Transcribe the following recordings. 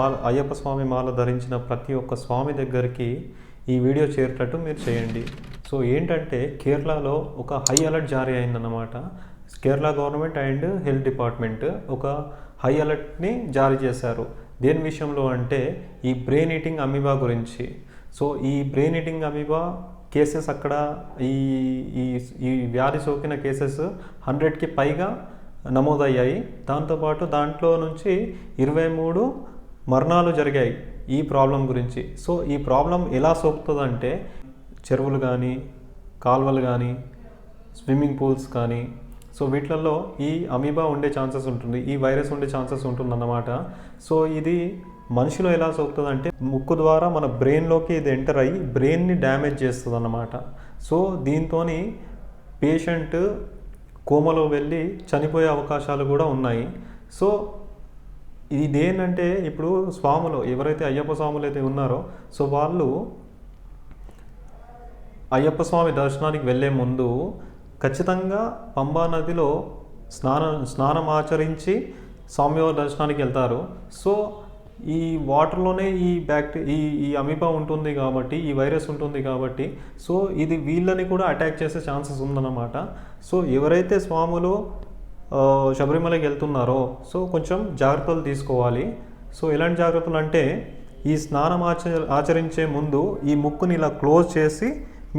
మాల అయ్యప్ప స్వామి మాల ధరించిన ప్రతి ఒక్క స్వామి దగ్గరికి ఈ వీడియో చేరేటట్టు మీరు చేయండి. సో ఏంటంటే కేరళలో ఒక హై అలర్ట్ జారీ అయిందన్నమాట. Kerala government and health department ఒక హై అలర్ట్ని జారీ చేశారు. దేని విషయంలో అంటే ఈ బ్రెయిన్ ఈటింగ్ అమీబా గురించి. సో ఈ బ్రెయిన్ ఈటింగ్ అమీబా కేసెస్ అక్కడ ఈ ఈ ఈ వ్యాధి సోకిన కేసెస్ హండ్రెడ్కి పైగా నమోదయ్యాయి. దాంతోపాటు దాంట్లో నుంచి ఇరవై మూడు మరణాలు జరిగాయి ఈ ప్రాబ్లం గురించి. సో ఈ ప్రాబ్లం ఎలా సోకుతుందంటే చెరువులు కానీ కాల్వలు కానీ స్విమ్మింగ్ పూల్స్ కానీ సో వీటిలలో ఈ అమీబా ఉండే ఛాన్సెస్ ఉంటుంది ఈ వైరస్ ఉండే ఛాన్సెస్ ఉంటుందన్నమాట. సో ఇది మనిషిలో ఎలా సోకుతుందంటే ముక్కు ద్వారా మన బ్రెయిన్లోకి ఇది ఎంటర్ అయ్యి బ్రెయిన్ని డ్యామేజ్ చేస్తుంది అన్నమాట సో దీంతో పేషెంట్ కోమలో వెళ్ళి చనిపోయే అవకాశాలు కూడా ఉన్నాయి. సో ఇది ఏంటంటే ఇప్పుడు స్వాములు ఎవరైతే అయ్యప్ప స్వాములు అయితే ఉన్నారో సో వాళ్ళు అయ్యప్ప స్వామి దర్శనానికి వెళ్ళే ముందు ఖచ్చితంగా పంబా నదిలో స్నానం స్నానం ఆచరించి స్వామివారి దర్శనానికి వెళ్తారు. సో ఈ వాటర్లోనే ఈ బ్యాక్టీ ఈ ఈ అమీబా ఉంటుంది కాబట్టి ఈ వైరస్ ఉంటుంది కాబట్టి సో ఇది వీళ్ళని కూడా అటాక్ చేసే ఛాన్సెస్ ఉందన్నమాట. సో ఎవరైతే స్వాములు శబరిమలకి వెళ్తున్నారో సో కొంచెం జాగ్రత్తలు తీసుకోవాలి. సో ఎలాంటి జాగ్రత్తలు అంటే ఈ స్నానం ఆచ ఆచరించే ముందు ఈ ముక్కుని ఇలా క్లోజ్ చేసి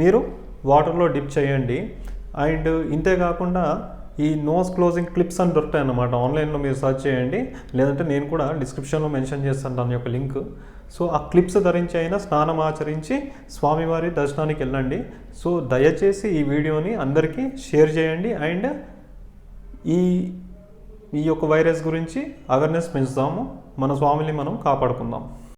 మీరు వాటర్లో డిప్ చేయండి. అండ్ ఇంతే కాకుండా ఈ నోస్ క్లోజింగ్ క్లిప్స్ అని దొరుకుతాయి అన్నమాట. ఆన్లైన్లో మీరు సెర్చ్ చేయండి. లేదంటే నేను కూడా డిస్క్రిప్షన్లో మెన్షన్ చేస్తాను దాని యొక్క లింక్. సో ఆ క్లిప్స్ ధరించి అయినా స్నానం ఆచరించి స్వామివారి దర్శనానికి వెళ్ళండి. సో దయచేసి ఈ వీడియోని అందరికీ షేర్ చేయండి. అండ్ ఈ ఈ యొక్క వైరస్ గురించి అవేర్నెస్ పెంచుదాము. మన స్వామిని మనం కాపాడుకుందాం.